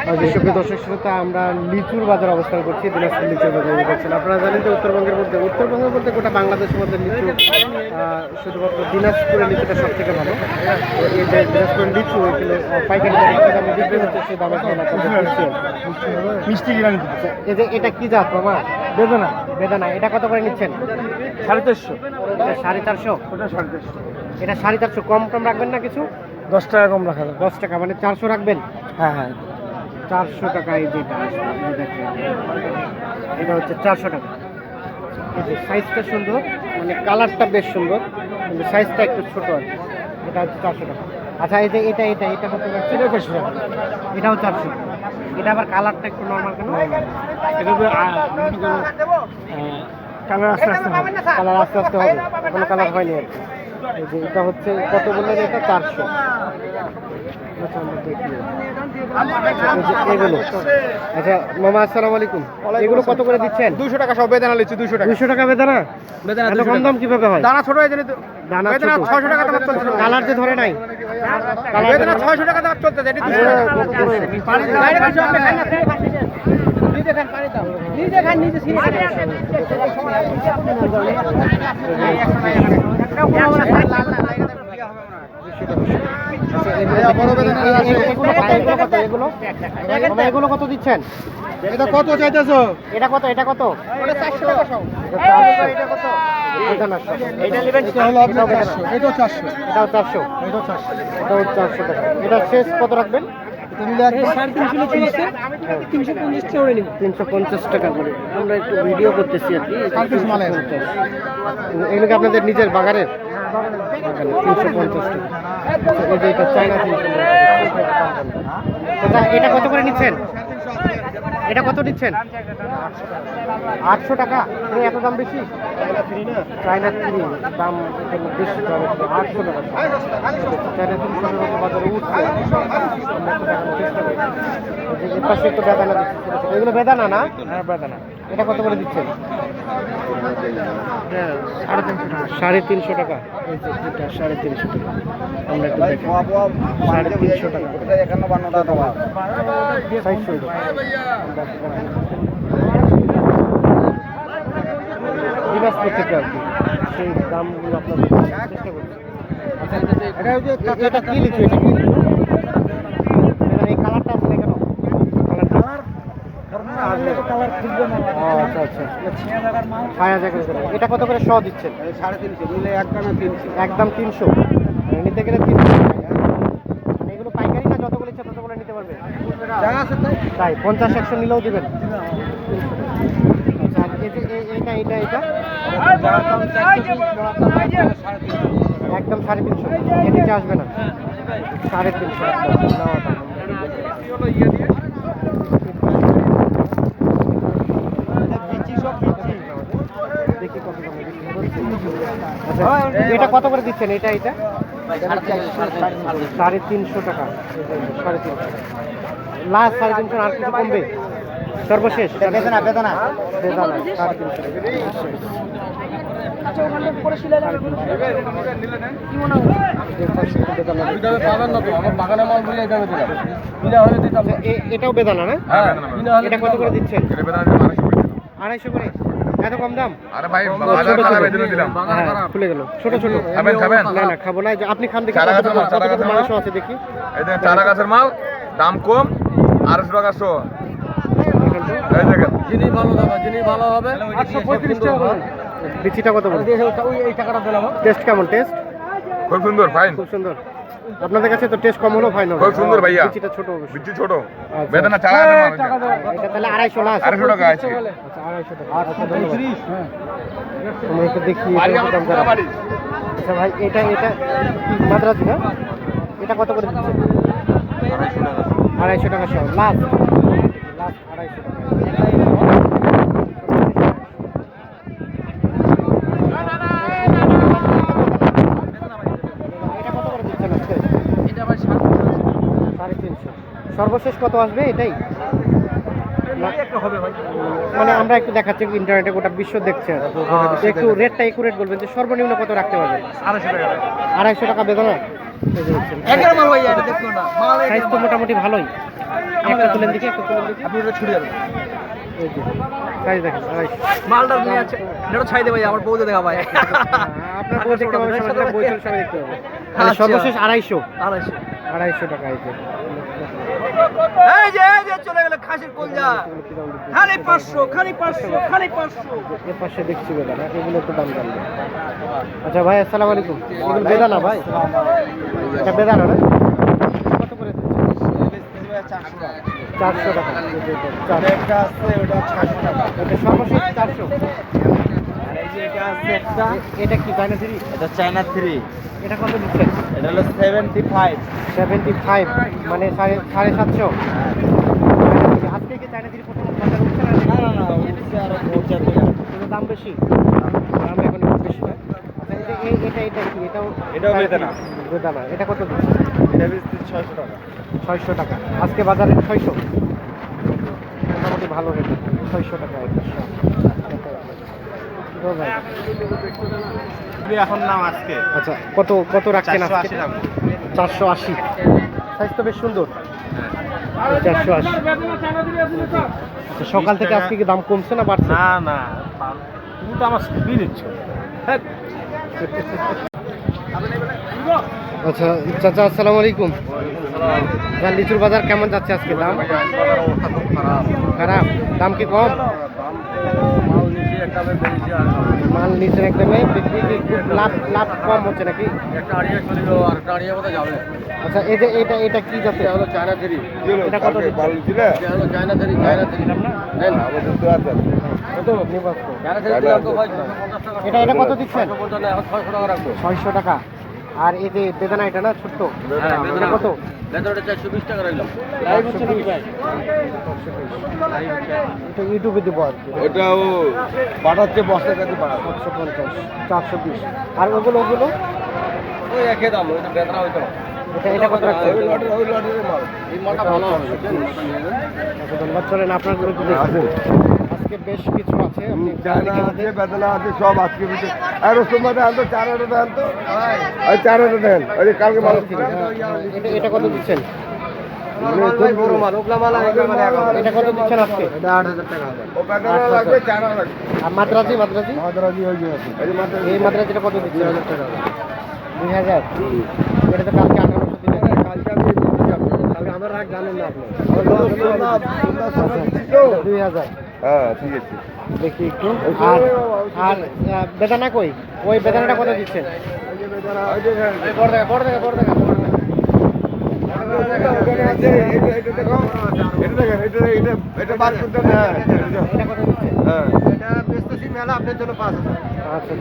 সুপ্রিয় দর্শক শ্রোতা আমরা লিচুর বাজার অবস্থান করছি দিনাজপুর লিচুর বাজার দেখছেন আপনারা জানেন যে উত্তরবঙ্গের মধ্যে উত্তরবঙ্গের মধ্যে গোটা বাংলাদেশের মধ্যে লিচু শুধুমাত্র দিনাজপুরের লিচুটা সব থেকে ভালো দিনাজপুরের লিচু পাইকারি দামে বিক্রি হচ্ছে সেই দামে মিষ্টি এই যে এটা কি জাত মামা? বেদনা। বেদনা। এটা কত করে নিচ্ছেন? সাড়ে চারশো। এটা সাড়ে চারশো? ওটা সাড়ে চারশো। এটা সাড়ে চারশো। কম কম রাখবেন না কিছু? দশ টাকা কম রাখা দশ টাকা মানে চারশো রাখবেন? হ্যাঁ হ্যাঁ। চারশো টাকা এই যেটা দেখেন। এটা হচ্ছে চারশো টাকা। সাইজটা সুন্দর মানে কালারটা বেশ সুন্দর কিন্তু সাইজটা একটু ছোট আর। এটা হচ্ছে চারশো টাকা। আচ্ছা এই যে এটা এটা এটা কত এটা চারশো টাকা। এটাও চারশো এটা আবার কালারটা একটু নর্মাল কেন? এটা তো কালার আস্তে আস্তে হবে। কালার আস্তে আস্তে হবে। কোনো কালার হয়নি আর কি। এই যে এটা হচ্ছে কত বললেন এটা? চারশো। আচ্ছা আচ্ছা মামা আসসালামু আলাইকুম। এগুলো কত করে দিচ্ছেন? দুশো টাকা সব বেদানা লিচু দুশো টাকা। দুশো টাকা বেদানা? বেদানা কম দাম কীভাবে হয়? দানা ছোট হয়ে জানি তো দানা বেদানা। ছয়শো টাকা দাম চলছে। কালার যে ধরে নাই। বেদানা ছয়শো টাকা দাম চলছে এটি দুশো টাকা। খান এগুলো কত? দিচ্ছেন? এটা কত চাইতেছো? এটা কত এটা কত? চারশো টাকা সব। এটা কত বেদানা সব। এটা নেবেন এটা হলো আপনার চারশো। এটাও চারশো। এটাও চারশো। এটাও টাকা। এটা শেষ কত রাখবেন? তিনশো পঞ্চাশ টাকা করে। আমরা একটু ভিডিও করতেছি আর কি। সাড়ে তিনশো মালে আছে। 350 এগুলো কি আপনাদের নিজের বাগানের? তিনশো পঞ্চাশ টাকা। এটা কত করে নিচ্ছেন? এটা কত দিচ্ছেন আটশো টাকা। এই এত দাম বেশি? চায়না থ্রি দাম বেশি, দাম আটশো টাকা। চায়না থ্রি পাশে একটু বেদানা। এগুলো বেদানা না? হ্যাঁ বেদানা। এটা কত করে দিচ্ছেন? সাড়ে তিনশো টাকা। সাড়ে তিনশো টাকা। এই যে এটা সাড়ে তিনশো টাকা। আমরা একটু দেখি। সাড়ে তিনশো টাকা চারশো দিনাজপুর থেকে আর কি। সেই দামগুলো আপনাদের চেষ্টা করছি। এটা কি লিচু এটা কি লিচু এটা এই কালারটা আছে না কেন কালারটা ও আচ্ছা আচ্ছা ছয় হাজার করে দেবেন। এটা কত করে শ দিচ্ছেন সাড়ে তিনশো নিলে এক টানা তিনশো একদম তিনশো নিতে গেলে তিনশো মানে এগুলো পাইকারি না যতগুলো ইচ্ছা ততগুলো নিতে পারবে জায়গা আছে তাই পঞ্চাশ একশো নিলেও দেবেন আচ্ছা এটা এটা এটা একদম সাড়ে তিনশো নিচে আসবে না সাড়ে তিনশো নেওয়া দাম। দেখি কত দামে বিক্রি হচ্ছে। আচ্ছা, এটা কত করে দিচ্ছেন? এটা এটা? সাড়ে তিনশো টাকা। সাড়ে তিনশো লাস্ট সাড়ে তিনশো আর কিছু কমবে? সর্বশেষ? বেদনা বেদনা বেদনা সাড়ে তিনশো না না। এটাও বেদানা না হ্যাঁ? বিনা হলে এটা কত করে দিচ্ছেন। আড়াইশো করে? এত কম দাম? আরে ভাই বাজার খারাপ। দিলাম। হ্যাঁ খুলে গেল। ছোট ছোট। খাবেন, খাবেন? না না খাব না যে আপনি খান দেখি চারা গাছের মাল, চারা গাছের মাল? আছে দেখি। এই দেখেন চারা গাছের মাল দাম কম আড়াইশো টাকা শো এই দেখেন। যিনি ভালো দাদা যিনি ভালো হবে আটশো পঁয়ত্রিশ টাকা কত বলে এই টাকাটা দিলাম। টেস্ট কেমন টেস্ট? খুব সুন্দর ফাইন। খুব সুন্দর। আপনাদের কাছে তো টেস্ট কম হলেও ফাইন হবে খুব সুন্দর ভাইয়া। বিচিটা ছোট বিচ্ছি ছোট। আচ্ছা। বেদানা গাছের এটা। দাও এটা তাহলে আড়াইশো লাস্ট আড়াইশো টাকা আছে। আচ্ছা আড়াইশো টাকা। আচ্ছা ধন্যবাদ। হ্যাঁ। আমরা একটু দেখি দাম আচ্ছা ভাই এটা এটা মাদ্রাজি না? এটা কত করে দিচ্ছে? আড়াইশো টাকা। সহ। লাস্ট লাস্ট আড়াইশো টাকা এটা কত করে দিচ্ছেন আজকে এটা ভাই সাড়ে তিনশো সর্বশেষ কত আসবে এটাই? মানে আমরা একটু দেখাচ্ছি ইন্টারনেটে গোটা বিশ্ব দেখছে। তো একটু রেটটা একুরেট বলবেন যে সর্বনিম্ন কত রাখতে পারবেন? আড়াইশো টাকা। বেদনা সাইজ তো মোটামুটি ভালোই। একটা তুলেন দিকে একটা তুলেন দিকে আপনি ওটা ছুড়ে যাবেন সাইজ দেখেন আড়াইশো। মালটা নিয়ে আছে। এটা ছাই দে আমার বউতে দেখা ভাই আপনার দেখতে পাবেন সবাই দেখতে পাবে মানে আচ্ছা। সর্বশেষ আড়াইশো। আড়াইশো। আড়াইশো টাকা এই এই যে এই যে চলে গেল খাসির কলজা। খালি পাঁচশো খালি পাঁচশো খালি পাঁচশো। এর পাশে দেখছি বেদানা এগুলো একটু দাম জানবে। আচ্ছা ভাই আসসালামু আলাইকুম। এগুলো বেদানা ভাই? এটা বেদানা না কত করে চারশো টাকা। এই যে এটা, চারশো। এটা কি চায়না থ্রি এটা চায়না থ্রি এটা কত দিচ্ছেন এটা হলো সেভেন্টি ফাইভ সেভেন্টি ফাইভ মানে সাড়ে সাড়ে সাতশো। আজকে কি চায়না থ্রি প্রথম বাজার উঠছে না না না না উঠছে আরও পৌঁছার কিন্তু দাম বেশি? দাম এখন একটু বেশি না? আচ্ছা এই যে এটা এটা কি? এটাও এটাও বেদানা। বেদানা এটা কত দিচ্ছে? এটা বেশি ছয়শো টাকা। ছয়শো টাকা। আজকে বাজারে ছয়শো। মোটামুটি ভালো রেট। ছয়শো টাকা। এখন নাম আজকে। আচ্ছা কত কত রাখছেন চারশো আজকে আশি চারশো আশি। সাইজ তো বেশ সুন্দর। চারশো আশি। আচ্ছা সকাল থেকে আজকে কি দাম কমছে না বাড়ছে? না না তুমি তো আমার বিল নিচ্ছ। আচ্ছা চাচা আসসালামু আলাইকুম। লিচুর বাজার কেমন যাচ্ছে আজকে দাম? খারাপ? দাম কি কম? মাল নিচে একদমে বিক্রি কি খুব লাভ লাভ কম হচ্ছে নাকি? একটা আড়িয়ে চলে গেল আর একটা আড়িয়ে কোথায় যাবে। আচ্ছা এই যে এটা এটা কি যাচ্ছে এটা হলো চায়না এটা কত দিচ্ছে? এটা হলো চায়না চায়না নেন কত নিবাস তো। চায়না থ্রি দিলাম তো ভাই পঞ্চাশ টাকা এটা এটা কত দিচ্ছেন? ছয়শো পঞ্চান্ন এখন ছয়শো টাকা রাখব। ছয়শো টাকা। আর এই যে বেদানা এটা না ছোট্ট? হ্যাঁ কত? বেতনটা চারশো বিশ টাকা রাখলাম লাইভ হচ্ছে নাকি ভাই? এটা ইউটিউবে দেবো আর কি। ওটা ও পাঠাচ্ছে বস্তার কাছে সাতশো পঞ্চাশ চারশো বিশ। আর ওগুলো ওগুলো? ওই একই দাম ওইটা বেতনা হইতো ধন্যবাদ। চলেন আপনার করে আজকে বেশ কিছু আছে। আপনি চায়না আছে বেদনা আছে সব আজকে বিচে আর রসুন মাঠে আনতো চার হাজার দেন তো। ওই চার হাজার দেন ওই যে কালকে মাল ছিল এটা এটা কত দিচ্ছেন? মাল এটা কত দিচ্ছেন আজকে? ও বেদনা লাগবে চার হাজার। লাগবে আর মাদ্রাজি মাদ্রাজি? মাদ্রাজি হয়ে এই যে এই মাদ্রাজিটা কত দিচ্ছেন? দুই হাজার এটা তো কালকে আঠারোশো দিলেন। কালকে আমি কালকে আমার রাগ জানেন না আপনি। দুই হাজার। হ্যাঁ ঠিক আছে। দেখি একটু। আর আর বেদানা কই? ওই বেদানাটা কত দিচ্ছেন হ্যাঁ, হ্যাঁ। আচ্ছা